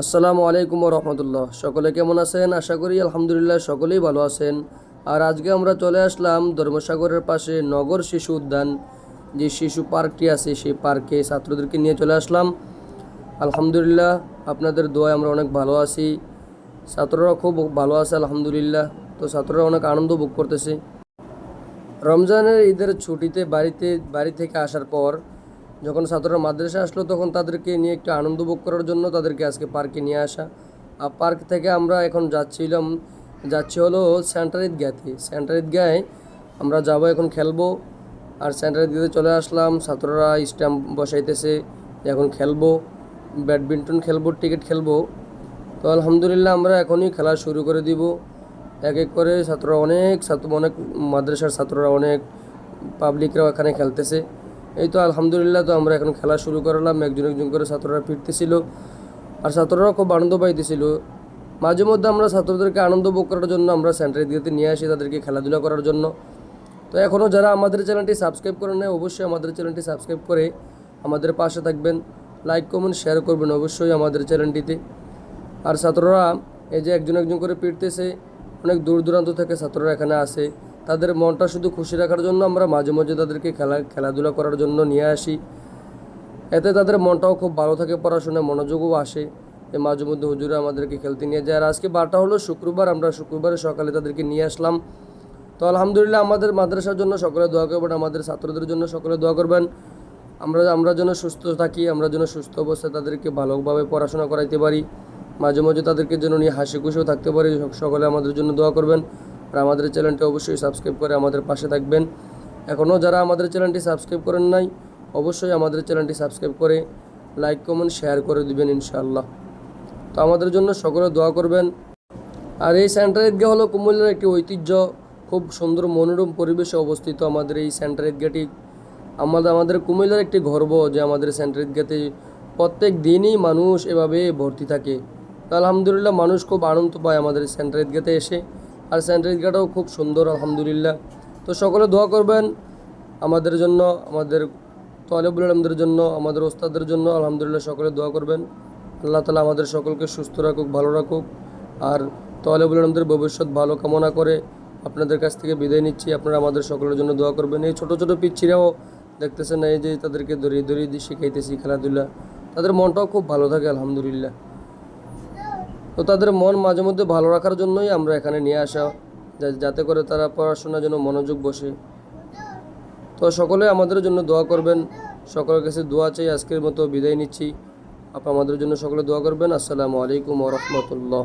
আসসালামু আলাইকুম রহমতুল্লাহ। সকলে কেমন আছেন? আশা করি আলহামদুলিল্লাহ সকলেই ভালো আছেন। আর আজকে আমরা চলে আসলাম ধর্মসাগরের পাশে নগর শিশু উদ্যান। যে শিশু পার্কটি আছে, সেই পার্কে ছাত্রদেরকে নিয়ে চলে আসলাম। আলহামদুলিল্লাহ আপনাদের দোয়ায় আমরা অনেক ভালো আছি। ছাত্ররা খুব ভালো আছে, আলহামদুলিল্লাহ। তো ছাত্ররা অনেক আনন্দ ভোগ করতেছে। রমজানের ঈদের ছুটিতে বাড়িতে, বাড়ি থেকে আসার পর যখন ছাত্ররা মাদ্রাসা আসলো, তখন তাদেরকে নিয়ে একটু আনন্দ ভোগ করার জন্য তাদেরকে আজকে পার্কে নিয়ে আসা। আর পার্ক থেকে আমরা এখন যাচ্ছিলাম, যাচ্ছি হলো সেন্টার ঈদগাতে সেন্টার ঈদগায় আমরা যাব, এখন খেলব। আর সেন্টার ঈদগাতে চলে আসলাম, ছাত্ররা স্ট্যাম্প বসাইতেছে এখন খেলব। ব্যাডমিন্টন খেলব, টিকিট খেলব। তো আলহামদুলিল্লাহ আমরা এখনই খেলা শুরু করে দিব। এক এক করে ছাত্ররা অনেক ছাত্র, অনেক মাদ্রাসার ছাত্ররা, অনেক পাবলিকরাও এখানে খেলতেছে। এই তো আলহামদুলিল্লাহ, তো আমরা এখন খেলা শুরু করলাম। একজন একজন করে ছাত্ররা ফিরতেছিল আর ছাত্ররা খুব আনন্দ পাইতেছিল। মাঝে মধ্যে আমরা ছাত্রদেরকে আনন্দ ভোগ করার জন্য আমরা সেন্টারে দিতে নিয়ে আসি তাদেরকে খেলাধুলা করার জন্য। তো এখনও যারা আমাদের চ্যানেলটি সাবস্ক্রাইব করে নেয় অবশ্যই আমাদের চ্যানেলটি সাবস্ক্রাইব করে আমাদের পাশে থাকবেন। লাইক, কমেন্ট, শেয়ার করবেন অবশ্যই আমাদের চ্যানেলটিতে। আর ছাত্ররা এই যে একজন একজন করে পিটতেছে অনেক দূর দূরান্ত থেকে ছাত্ররা এখানে আসে। তাদের মনটা শুধু খুশি রাখার জন্য আমরা মাঝে মাঝে তাদেরকে খেলা, খেলাধুলা করার জন্য নিয়ে আসি। এতে তাদের মনটাও খুব ভালো থাকে, পড়াশোনায় মনোযোগও আসে। মাঝে মধ্যে হুজুরে আমাদেরকে খেলতে নিয়ে যায়। আর আজকে বারটা হলো শুক্রবার, আমরা শুক্রবারে সকালে তাদেরকে নিয়ে আসলাম। তো আলহামদুলিল্লাহ আমাদের মাদ্রাসার জন্য সকলে দোয়া করবেন, আমাদের ছাত্রদের জন্য সকলে দোয়া করবেন। আমরা আমরা যেন সুস্থ থাকি, আমরা যেন সুস্থ অবস্থায় তাদেরকে ভালোভাবে পড়াশোনা করাইতে পারি। মাঝে মাঝে তাদেরকে যেন নিয়ে হাসি খুশিও থাকতে পারি। সকলে আমাদের জন্য দোয়া করবেন। আর আমাদের চ্যানেলটি অবশ্যই সাবস্ক্রাইব করে আমাদের পাশে থাকবেন। এখনও যারা আমাদের চ্যানেলটি সাবস্ক্রাইব করেন নাই, অবশ্যই আমাদের চ্যানেলটি সাবস্ক্রাইব করে লাইক, কমেন্ট, শেয়ার করে দিবেন ইনশাআল্লাহ। তো আমাদের জন্য সকলে দোয়া করবেন। আর এই সেন্টার ঈদগাহ হলো কুমিল্লার একটি ঐতিহ্য, খুব সুন্দর মনোরম পরিবেশে অবস্থিত আমাদের এই সেন্টার ঈদগাহটি। আমাদের আমাদের কুমিল্লার একটি গর্ব যে আমাদের সেন্টার ঈদগাতে প্রত্যেক দিনই মানুষ এভাবে ভর্তি থাকে। তো আলহামদুলিল্লাহ মানুষ খুব আনন্দ পায় আমাদের সেন্টার ঈদগাতে এসে। আর সেন্টার ঈদগাহটাও খুব সুন্দর, আলহামদুলিল্লাহ। তো সকলে দোয়া করবেন আমাদের জন্য, আমাদের তলেবুল আলমদের জন্য, আমাদের ওস্তাদের জন্য, আলহামদুলিল্লাহ সকলে দোয়া করবেন। আল্লাহ তালা আমাদের সকলকে সুস্থ রাখুক, ভালো রাখুক। আর তলেবুল আলমদের ভবিষ্যৎ ভালো কামনা করে আপনাদের কাছ থেকে বিদায় নিচ্ছি। আপনারা আমাদের সকলের জন্য দোয়া করবেন। এই ছোটো ছোটো পিচ্ছিরাও দেখতেছেন, এই যে তাদেরকে দড়িয়ে দড়িয়ে দিয়ে শিখাইতেছি খেলাধুলা। তাদের মনটাও খুব ভালো থাকে, আলহামদুলিল্লাহ। তো তাদের মন মাঝে মধ্যে ভালো রাখার জন্যই আমরা এখানে নিয়ে আসা যাতে করে তারা পড়াশোনার জন্য মনোযোগ বসে। তো সকলে আমাদের জন্য দোয়া করবেন। সকলের কাছে দোয়া চাই, আজকের মতো বিদায় নিচ্ছি। আপনার আমাদের জন্য সকলে দোয়া করবেন। আসসালামু আলাইকুম ওরহমতুল্লাহ